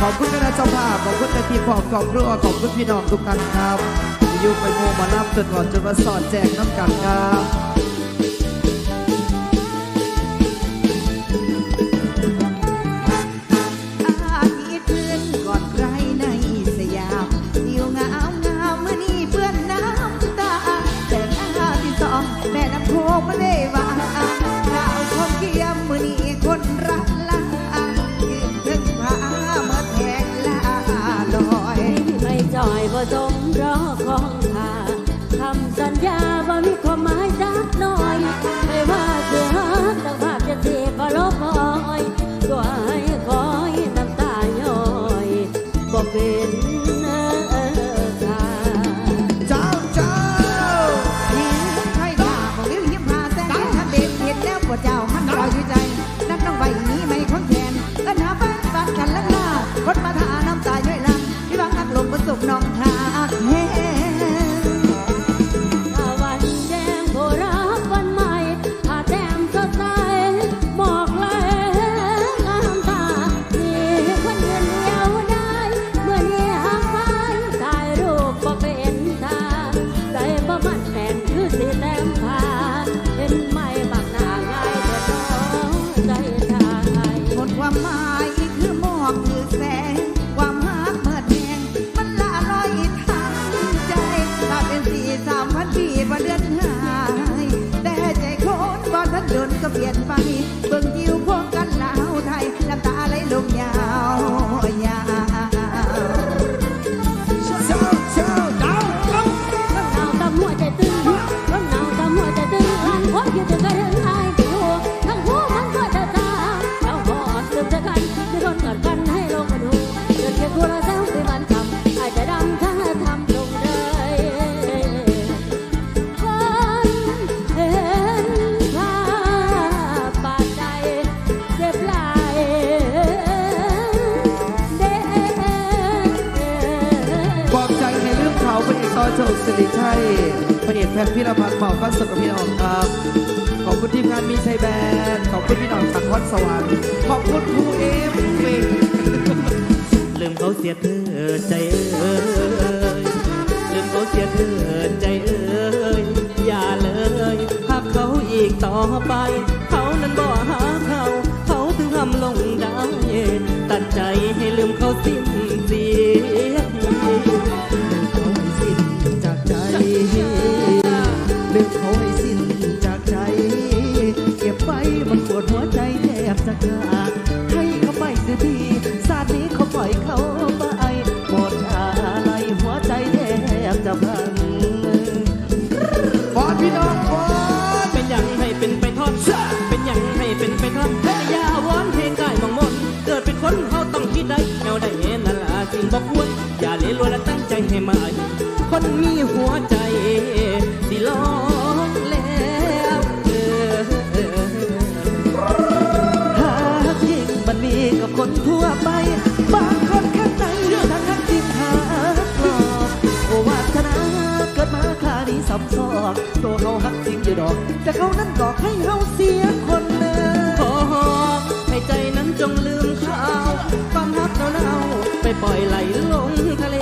ขอบคุณคณะเจ้าภาพขอบคุณทีมของกองรัวขอบคุณพี่น้องทุกท่านครับอยู่ไปโมมานับจนก่อนจนมาสอดแจกน้ำกันครับ มีความหมายจักหน่อยไม่ว่าจะฮักแต่ภาพจะเสียบ่ลบบ่อยก็ให้คอยน้ำตาย้อยบ่เป็นเออค่ะเจ้าเจ้ายิ้มใครด่าบอกยิ้มยิ้มหาแสงท่านเด็กเห็นแล้วปวดเจ้ามันรอยอยู่ใจ นักน้องใบนี้ไม่ค้นแขนเอิ้นหาแฟนบ้านกันลังลาคนมาท ก็ พระเอกต่อโจสิริชัยพระเอกแพทย์พิรพัฒน์เป่าก็สุขกับพี่น้องครับ ขอบคุณทีมงานมีชัยแบนขอบคุณพี่น้องจากคอนสวรรค์ขอบคุณครูเอฟเฟกลืมเขาเสียเธอใจเอ้ยลืมเขาเสียเธอใจเอ้ยอย่าเลยหากเขาอีกต่อไป เขานั้นบ่หาเขา เขาถึงทำลงได้ตัดใจให้ลืมเขาสิ้น ให้เขาไปเสียทีศาสตร์นี้เขาปล่อยเขาไปหมดอะไรหัวใจแทบจะพังบอลพี่น้องบอลเป็นอย่างให้เป็นไปทอด เป็นอย่างให้เป็นไปทอดอย่าวอนเพลงกายมองมนเกิดเป็นคนเขาต้องคิดได้แนวได้นั่นละสิ่งบอกควรอย่าเลี้ยลวนและตั้งใจให้มายคนมีหัวใจสิลอง กับคนทั่วไป บางคนข้างในทั้งทั้งจริงหาหลอกโอวาสนาเกิดมาคานี้สับสอกตัวเขาหักจริงอยู่ดอก แต่เขานั้นบอกให้เฮาเสียคนเดิมขอให้ใจนั้นจงลืมข่าความรักเน่าๆไปปล่อยไหลลงทะเล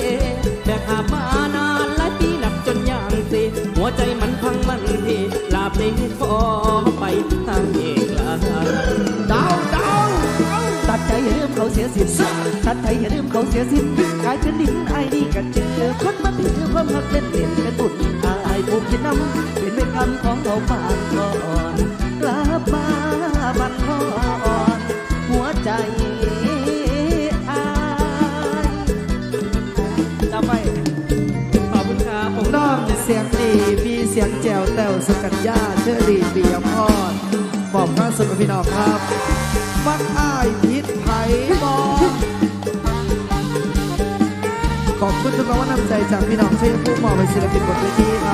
แบกหามานานหลายปีหนักจนอย่างสิหัวใจมันพังมันทีลาเพลงขอไปทางเอกลา เสียสิ้นตัดใจอย่าลืมเขาเสียสิ้นกายเป็นดินไอ้นี่กันเจอคนมาถือความหักเล่นเล่นเป็นบุญอายผูกยินน้ำเป็นเวรกรรมของเขาปานก่อนกลับมาบันทอนหัวใจอายจำไว้ขอบคุณครับผมน้องเสียงดีมีเสียงแจวแต้วสกัญญาเชอรี่ปียพรบอกข้าสุดกับพี่น้องครับมักอ้าย ขอบคุณทุกกำลังใจจากพี่น้องเชียร์ผู้มอบเป็นศิลปินบนเวทีครับ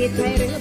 Sit high,